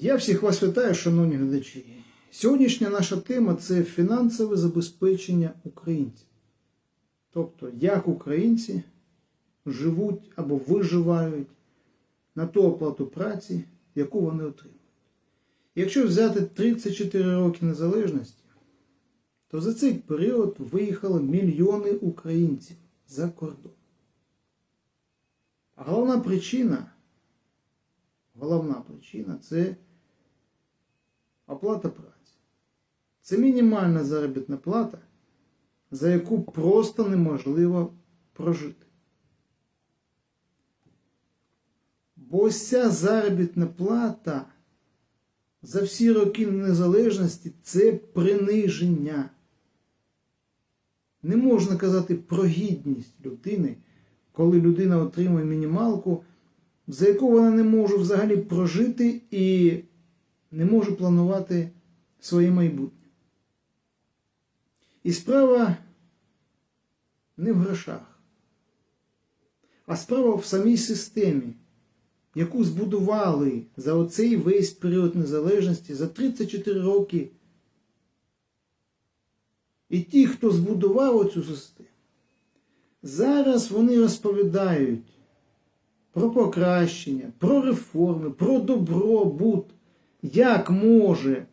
Я всіх вас вітаю, шановні глядачі. Сьогоднішня наша тема це фінансове забезпечення українців. Тобто, як українці живуть або виживають на ту оплату праці, яку вони отримують. Якщо взяти 34 роки незалежності, то за цей період виїхали мільйони українців за кордон. А головна причина головна причина це оплата праці. Це мінімальна заробітна плата, за яку просто неможливо прожити. Бо ось ця заробітна плата за всі роки незалежності це приниження. Не можна казати про гідність людини, коли людина отримує мінімалку за яку вона не може взагалі прожити і не може планувати своє майбутнє. І справа не в грошах, а справа в самій системі, яку збудували за оцей весь період незалежності за 34 роки. І ті, хто збудував оцю систему, зараз вони розповідають про покращення, про реформи, про добробут. Як може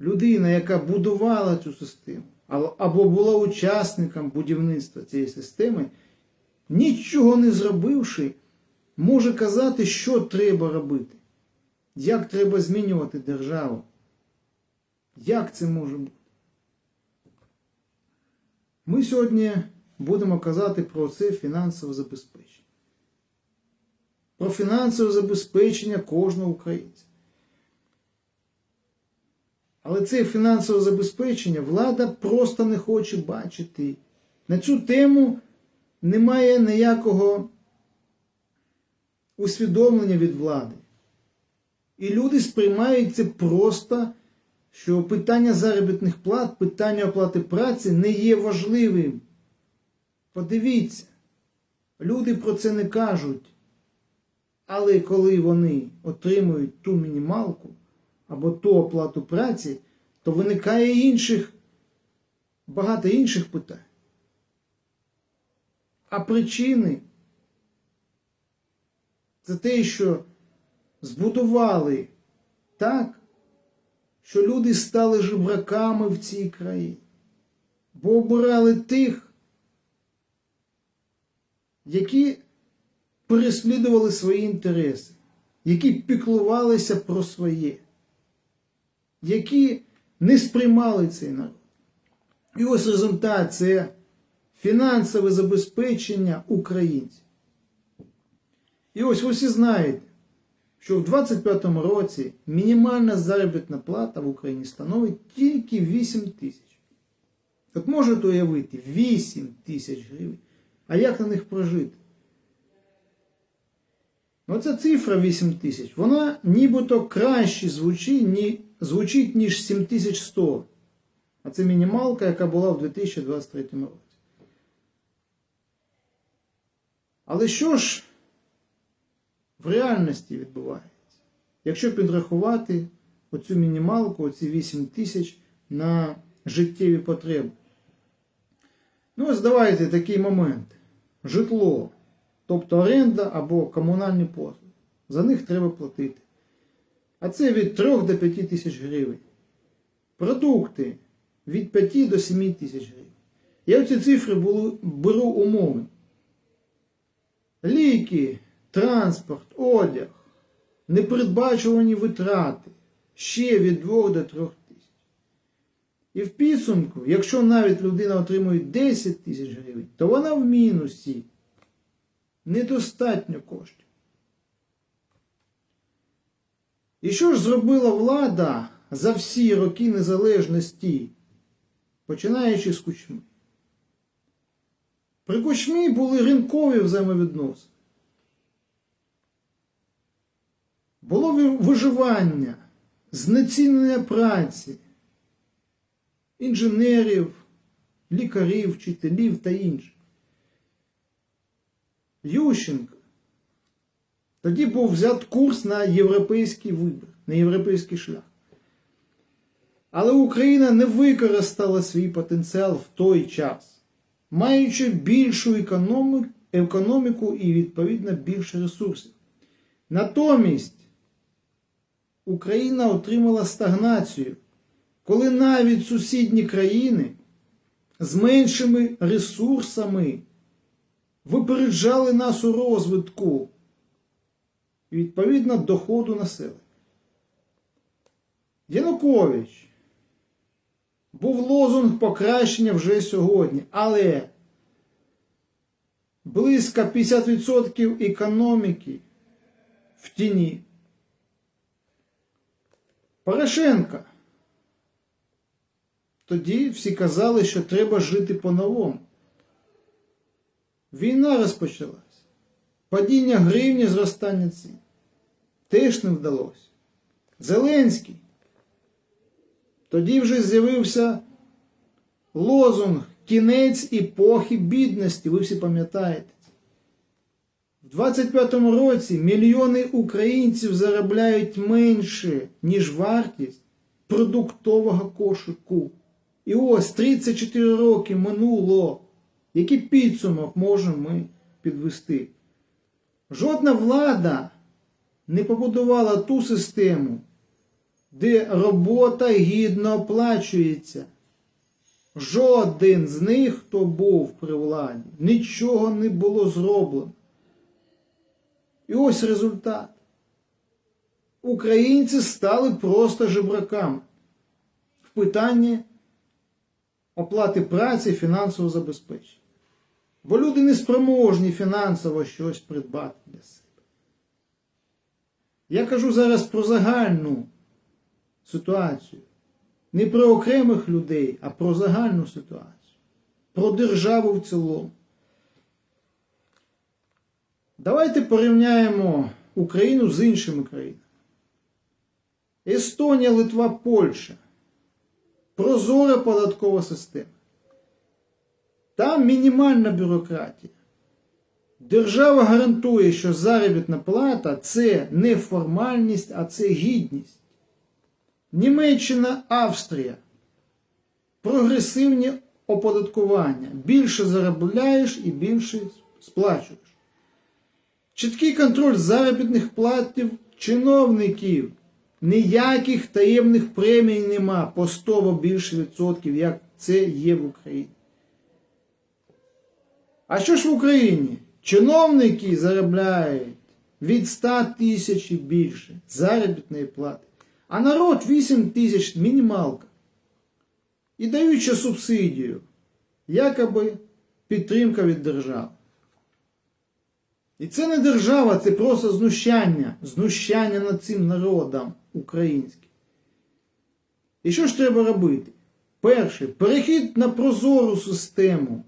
людина, яка будувала цю систему, або була учасником будівництва цієї системи, нічого не зробивши, може казати, що треба робити, як треба змінювати державу. Як це може бути? Ми сьогодні будемо казати про це фінансове забезпечення про фінансове забезпечення кожного українця. Але це фінансове забезпечення влада просто не хоче бачити. На цю тему немає ніякого усвідомлення від влади. І люди сприймають це просто, що питання заробітних плат, питання оплати праці не є важливим. Подивіться, люди про це не кажуть. Але коли вони отримують ту мінімалку або ту оплату праці, то виникає інших, багато інших питань. А причини це те, що збудували так, що люди стали жебраками в цій країні, бо обирали тих, які переслідували свої інтереси, які піклувалися про своє, які не сприймали цей народ. І ось результат це фінансове забезпечення українців. І ось ви всі знаєте, що в 2025 році мінімальна заробітна плата в Україні становить тільки 8 тисяч. От можете уявити 8 тисяч гривень. А як на них прожити? Оця цифра 8 тисяч, вона нібито краще звучить, ні, звучить ніж 7100. А це мінімалка, яка була в 2023 році. Але що ж в реальності відбувається? Якщо підрахувати оцю мінімалку, оці 8 тисяч на життєві потреби? Ну, ось давайте такий момент. Житло тобто оренда або комунальні послуги. За них треба платити. А це від 3 до 5 тисяч гривень. Продукти від 5 до 7 тисяч гривень. Я ці цифри беру умовно. Ліки, транспорт, одяг, непередбачувані витрати ще від 2 до 3 тисяч. І в підсумку, якщо навіть людина отримує 10 тисяч гривень, то вона в мінусі недостатньо коштів. І що ж зробила влада за всі роки незалежності, починаючи з кучми? При кучмі були ринкові взаємовідносини. Було виживання, знецінення праці, інженерів, лікарів, вчителів та інших. Ющенко Тоді був взят курс на європейський вибір, на європейський шлях. Але Україна не використала свій потенціал в той час, маючи більшу економіку і, відповідно, більше ресурсів. Натомість Україна отримала стагнацію, коли навіть сусідні країни з меншими ресурсами випереджали нас у розвитку і, відповідно, доходу населення. Янукович був лозунг покращення вже сьогодні, але близько 50% економіки в тіні. Порошенка. Тоді всі казали, що треба жити по-новому. Війна розпочалась. Падіння гривні, зростання цін. Теж не вдалося. Зеленський. Тоді вже з'явився лозунг кінець епохи бідності. Ви всі пам'ятаєте. В 25-му році мільйони українців заробляють менше, ніж вартість продуктового кошику. І ось 34 роки минуло. Який підсумок можемо ми підвести? Жодна влада не побудувала ту систему, де робота гідно оплачується. Жоден з них, хто був при владі, нічого не було зроблено. І ось результат. Українці стали просто жебраками в питанні оплати праці і фінансового забезпечення. Бо люди не спроможні фінансово щось придбати для себе. Я кажу зараз про загальну ситуацію. Не про окремих людей, а про загальну ситуацію. Про державу в цілому. Давайте порівняємо Україну з іншими країнами. Естонія, Литва, Польща. Прозора податкова система. Там мінімальна бюрократія. Держава гарантує, що заробітна плата це не формальність, а це гідність. Німеччина, Австрія. Прогресивні оподаткування. Більше заробляєш і більше сплачуєш. Чіткий контроль заробітних платів чиновників. Ніяких таємних премій нема по 100 або більше відсотків, як це є в Україні. А що ж в Україні? Чиновники заробляють від 100 тисяч і більше заробітної плати. А народ 8 тисяч мінімалка. І даючи субсидію, якоби підтримка від держави. І це не держава, це просто знущання, знущання над цим народом українським. І що ж треба робити? Перше, перехід на прозору систему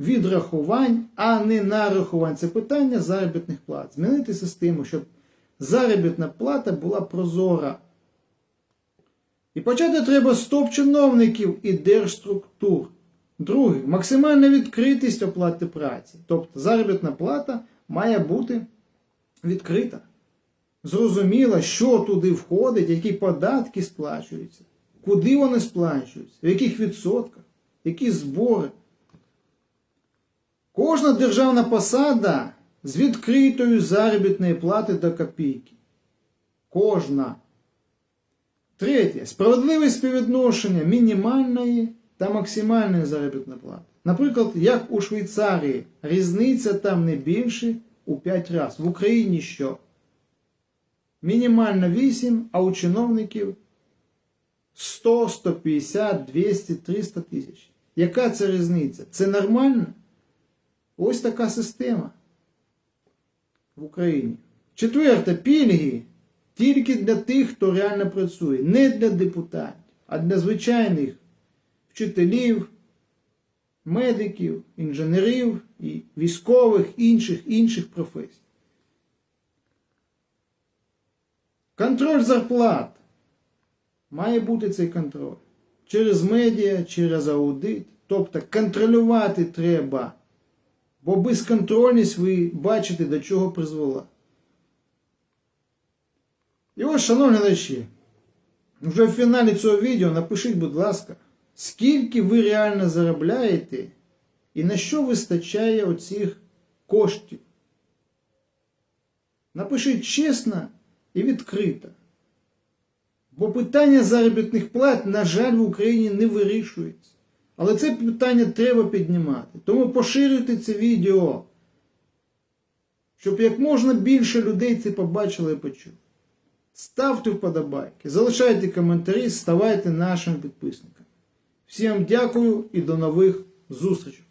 відрахувань, а не нарахувань. Це питання заробітних плат. Змінити систему, щоб заробітна плата була прозора. І почати треба з топ-чиновників і держструктур. Друге, максимальна відкритість оплати праці. Тобто заробітна плата має бути відкрита. Зрозуміло, що туди входить, які податки сплачуються, куди вони сплачуються, в яких відсотках, які збори. Кожна державна посада з відкритою заробітної плати до копійки. Кожна. Третє. Справедливе співвідношення мінімальної та максимальної заробітної плати. Наприклад, як у Швейцарії, різниця там не більше у 5 разів. В Україні що? Мінімально 8, а у чиновників 100, 150, 200, 300 тисяч. Яка це різниця? Це нормально? Ось така система в Україні. Четверте, пільги тільки для тих, хто реально працює. Не для депутатів, а для звичайних вчителів, медиків, інженерів і військових, інших інших професій. Контроль зарплат. Має бути цей контроль. Через медіа, через аудит. Тобто контролювати треба. Бо безконтрольність ви бачите, до чого призвела. І ось, шановні глядачі, вже в фіналі цього відео напишіть, будь ласка, скільки ви реально заробляєте і на що вистачає оцих коштів. Напишіть чесно і відкрито. Бо питання заробітних плат, на жаль, в Україні не вирішується. Але це питання треба піднімати. Тому поширюйте це відео, щоб як можна більше людей це побачили і почули. Ставте вподобайки, залишайте коментарі, ставайте нашим підписником. Всім дякую і до нових зустрічей!